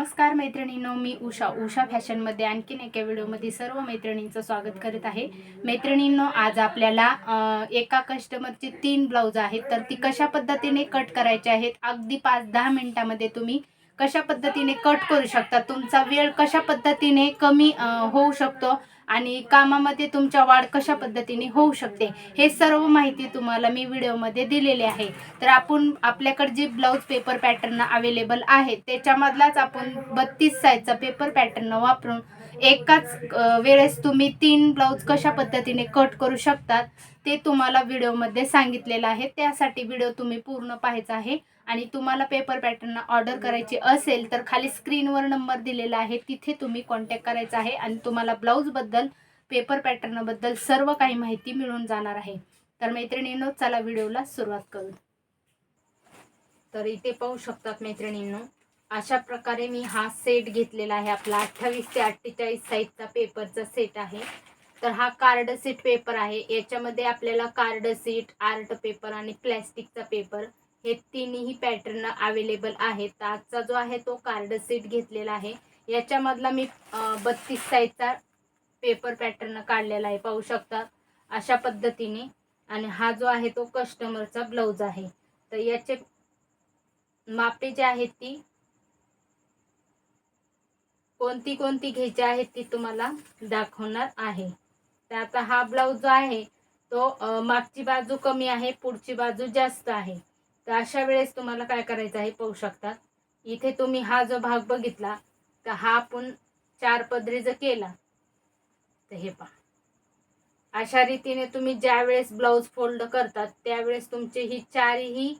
नमस्कार मैत्रिणींनो मी उषा. उषा फॅशनमध्ये आणखीन एका व्हिडिओमध्ये सर्व मैत्रिणींचं स्वागत करत आहे. मैत्रिणींनो आज आपल्याला एका कस्टमरचे तीन ब्लाऊज आहेत. तर ती कशा पद्धतीने कट करायचे आहेत? अगदी पाच दहा मिनिटामध्ये तुम्ही कशा पद्धतीने कट करू शकता? तुमचा वेळ कशा पद्धतीने कमी होऊ शकतो? आणि कामामध्ये तुमच्या वाढ कशा पद्धतीने होऊ शकते हे सर्व माहिती तुम्हाला मी व्हिडिओमध्ये दिलेली आहे. तर आपण आपल्याकडे जे ब्लाऊज पेपर पॅटर्न अवेलेबल आहे त्याच्यामधलाच आपण बत्तीस साईजचा पेपर पॅटर्न वापरून एकाच वेळेस तुम्ही तीन ब्लाऊज कशा पद्धतीने कट करू शकतात ते तुम्हाला व्हिडिओमध्ये सांगितलेलं आहे. त्यासाठी व्हिडिओ तुम्ही पूर्ण पाहायचा आहे. आणि तुम्हाला पेपर पॅटर्न ऑर्डर करायची असेल तर खाली स्क्रीनवर नंबर दिलेला आहे. तिथे तुम्ही कॉन्टॅक्ट करायचा आहे आणि तुम्हाला ब्लाऊजबद्दल पेपर पॅटर्नबद्दल सर्व काही माहिती मिळून जाणार आहे. तर मैत्रिणींनो चला व्हिडिओला सुरुवात करू. तर इथे पाहू शकतात मैत्रिणींनो अशा प्रकारे मी हा सेट घेतलेला आहे. आपला अठ्ठावीस ते अठ्ठेचाळीस साईजचा पेपरचा सेट आहे. तर हा कार्ड सीट पेपर आहे. याच्यामध्ये आपल्याला कार्ड सीट आर्ट पेपर आणि प्लॅस्टिकचा पेपर हे तिन्ही पॅटर्न अवेलेबल आहेत. तर आजचा जो आहे तो कार्ड सीट घेतलेला आहे. याच्यामधला मी बत्तीस साईजचा पेपर पॅटर्न काढलेला आहे. पाहू शकता अशा पद्धतीने. आणि हा जो आहे तो कस्टमरचा ब्लाऊज आहे. तर याचे मापे जे आहेत ती कोणती कोणती घ्यायची आहेत ती तुम्हाला दाखवणार आहे. तर आता हा ब्लाऊज जो आहे तो मागची बाजू कमी आहे पुढची बाजू जास्त आहे. तर अशा वेळेस तुम्हाला काय करायचं आहे पाहू शकता. इथे तुम्ही हा जो भाग बघितला तर हा आपण चार पदरी जर केला तर हे पहा. अशा रीतीने तुम्ही ज्या वेळेस ब्लाऊज फोल्ड करतात त्यावेळेस तुमचे ही चारही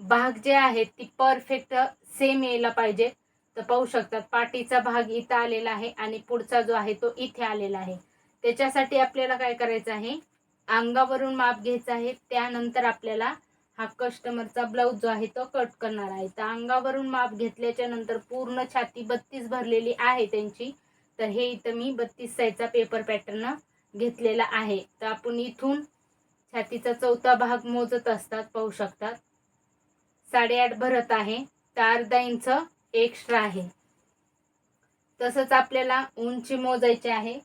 भाग जे आहेत ती परफेक्ट सेम यायला पाहिजे. तर पाहू शकतात पाठीचा भाग इथं आलेला आहे आणि पुढचा जो आहे तो इथे आलेला आहे. त्याच्यासाठी आपल्याला काय करायचं आहे अंगावरून माप घ्यायचं आहे त्यानंतर आपल्याला हा कस्टमरचा ब्लाऊज जो आहे तो कट करणार आहे. तर अंगावरून माप घेतल्याच्या नंतर पूर्ण छाती बत्तीस भरलेली आहे त्यांची. तर हे इथं मी बत्तीस साईजचा पेपर पॅटर्न घेतलेला आहे. तर आपण इथून छातीचा चौथा भाग मोजत असतात पाहू शकतात. साडेआठ भरत आहे. तर अर्धा इंच एक्स्ट्रा आहे. तसंच आपल्याला उंची मोजायची आहे.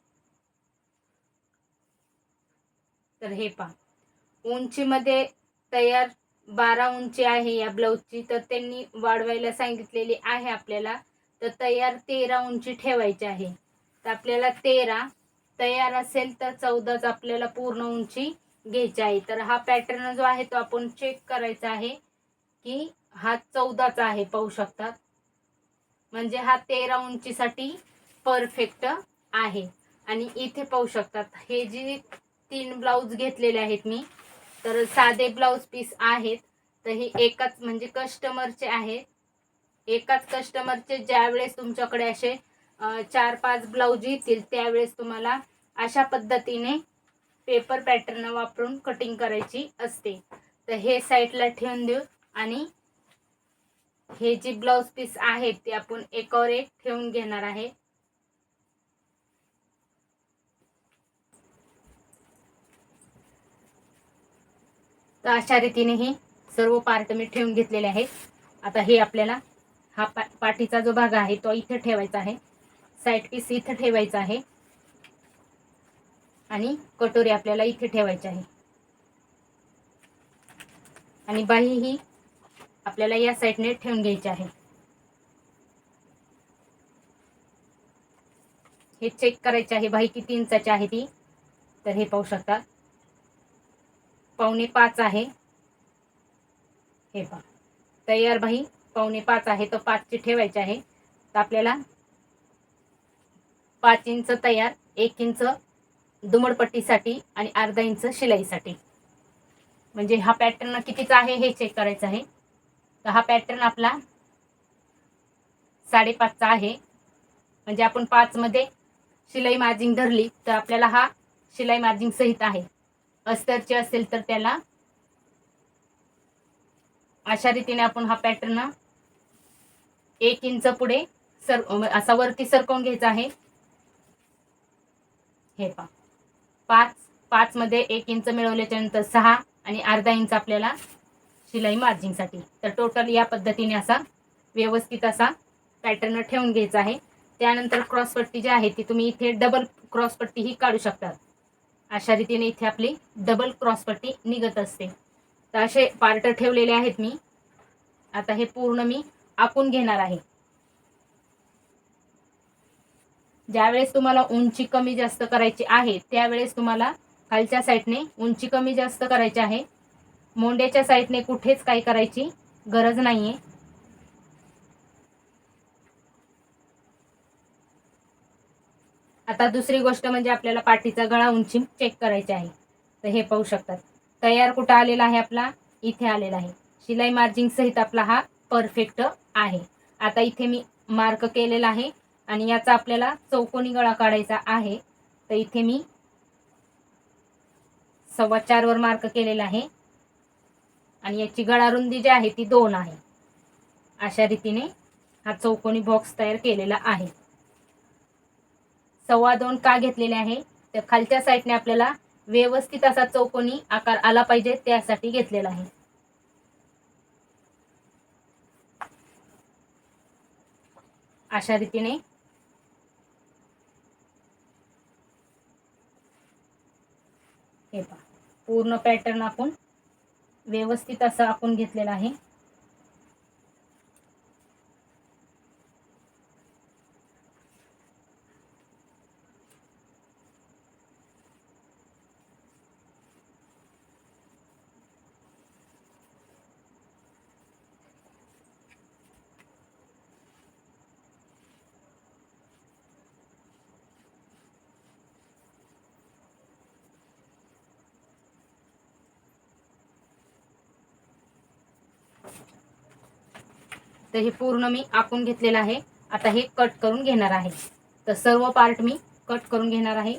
तर हे पहा. उंचीमध्ये तयार बारा उंची आहे या ब्लाऊजची. तर त्यांनी वाढवायला सांगितलेली आहे आपल्याला. तर तयार तेरा उंची ठेवायची आहे. तर आपल्याला तेरा तयार असेल तर चौदाच आपल्याला पूर्ण उंची घ्यायची आहे. तर हा पॅटर्न जो आहे तो आपण चेक करायचा आहे की हा चौदाचा आहे पाहू शकतात म्हणजे हा तेरा उंचीसाठी परफेक्ट आहे. आणि इथे पाहू शकतात हे जे तीन ब्लाऊज घेतलेले आहेत मी तर साधे ब्लाऊज पीस आहेत. तर हे एकाच म्हणजे कस्टमरचे आहेत एकाच कस्टमरचे ज्यावेळेस तुमच्याकडे असे चार पाच ब्लाऊज येतील त्यावेळेस तुम्हाला अशा पद्धतीने पेपर पॅटर्न वापरून कटिंग करायची असते. तर हे साईडला ठेवून देऊ आणि हे जे ब्लाऊज पीस आहेत ते आपण एकावर एक ठेवून घेणार आहे. तर अशा रीतीने हे सर्व पार्ट मी ठेवून घेतलेले आहेत. आता हे आपल्याला हा पा पाठीचा जो भाग आहे तो इथे ठेवायचा आहे. साईड पीस इथं ठेवायचा आहे. आणि कटोरी आपल्याला इथे ठेवायची आहे. आणि बाही ही आपल्याला या साईडने ठेवून घ्यायची आहे. हे चेक करायचे आहे. बाही किती इंचाची आहे ती? तर हे पाहू शकता. पावणे पाच आहे. हे पहा. तयार भाई पावणे पाच आहे तर पाचची ठेवायची आहे. तर आपल्याला पाच इंच तयार एक इंच दुमडपट्टीसाठी आणि अर्धा इंच शिलाईसाठी. म्हणजे हा पॅटर्न कितीचा आहे हे चेक करायचं आहे. तर हा पॅटर्न आपला साडेपाचचा आहे. म्हणजे आपण पाचमध्ये शिलाई मार्जिंग धरली तर आपल्याला हा शिलाई मार्जिंग सहित आहे. अस्तरचे असेल तर त्याला अशा रीतीने आपण हा पॅटर्न एक इंच पुढे सर म्हणजे असा वरती सरकवून घ्यायचा आहे. हे पा पाच पाचमध्ये एक इंच मिळवल्याच्या नंतर सहा आणि अर्धा इंच आपल्याला शिलाई मार्जिंगसाठी तर टोटल या पद्धतीने असा व्यवस्थित असा पॅटर्न ठेवून घ्यायचा आहे. त्यानंतर क्रॉसपट्टी जी आहे ती तुम्ही इथे डबल क्रॉसपट्टी ही काढू शकतात अशा रीतीने इथे आपली डबल क्रॉसपट्टी निघत असते. तर असे पार्ट ठेवलेले आहेत मी. आता हे पूर्ण मी आखून घेणार आहे. ज्यावेळेस तुम्हाला उंची कमी जास्त करायची आहे त्यावेळेस तुम्हाला खालच्या साईडने उंची कमी जास्त करायची आहे. मोंड्याच्या साईडने कुठेच काही करायची गरज नाहीये. आता दुसरी गोष्ट म्हणजे आपल्याला पाठीचा गळा उंची चेक करायची आहे. तर हे पाहू शकतात. तयार कुठं आलेला आहे आपला? इथे आलेला आहे. शिलाई मार्जिंग सहित आपला हा परफेक्ट आहे. आता इथे मी मार्क केलेला आहे आणि याचा आपल्याला चौकोनी गळा काढायचा आहे. तर इथे मी सव्वा चारवर मार्क केलेला आहे. आणि याची गळा रुंदी जी आहे ती दोन आहे. अशा रीतीने हा चौकोनी बॉक्स तयार केलेला आहे. सव्वा दोन का घेतलेले आहे? तर खालच्या साईडने आपल्याला व्यवस्थित असा चौकोनी आकार आला पाहिजे त्यासाठी घेतलेला आहे. अशा रीतीने. हे पहा. पूर्ण पॅटर्न आपण व्यवस्थित असा आपण घेतलेला आहे. तर हे पूर्ण मी आखून घेतलेलं आहे. आता हे कट करून घेणार आहे. तर सर्व पार्ट मी कट करून घेणार आहे.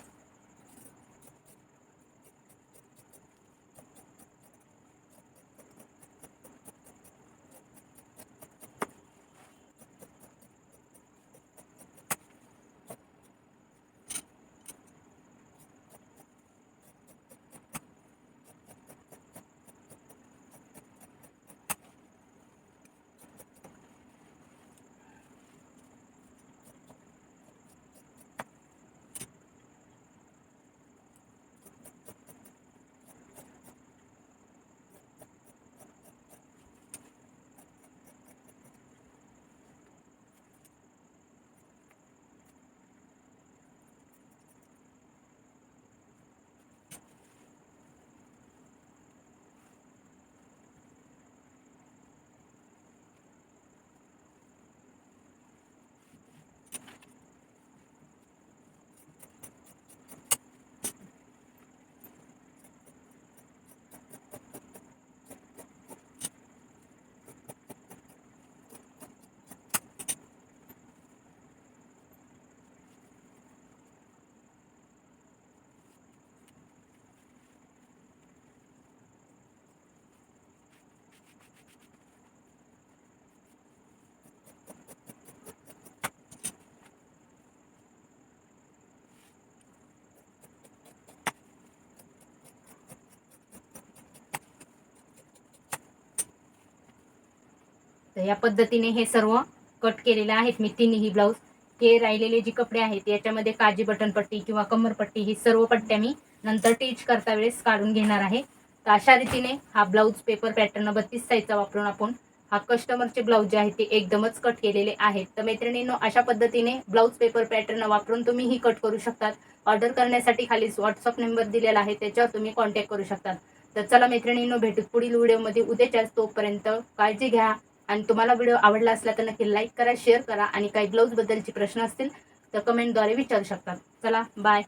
तर या पद्धतीने हे सर्व कट केलेले आहेत. मी तिन्ही ब्लाऊज हे राहिलेले जे कपडे आहेत याच्यामध्ये काजी बटन पट्टी किंवा कमरपट्टी ही सर्व पट्ट्या मी नंतर टीच करता वेळेस काढून घेणार आहे. तर अशा रीतीने हा ब्लाऊज पेपर पॅटर्न बत्तीस साईजचा वापरून आपण हा कस्टमरचे ब्लाऊज जे आहे ते एकदमच कट केलेले आहेत. तर मैत्रिणींनो अशा पद्धतीने ब्लाऊज पेपर पॅटर्न वापरून तुम्ही ही कट करू शकतात. ऑर्डर करण्यासाठी खाली व्हॉट्सअप नंबर दिलेला आहे त्याच्यावर तुम्ही कॉन्टॅक्ट करू शकतात. तर चला मैत्रिणींनो भेटू पुढील व्हिडिओमध्ये उद्याच्याच तोपर्यंत काळजी घ्या. आणि तुम्हाला व्हिडिओ आवडला असला तर नक्की लाईक करा शेअर करा आणि काही ब्लाऊजबद्दलचे प्रश्न असतील तर कमेंटद्वारे विचारू शकतात चला बाय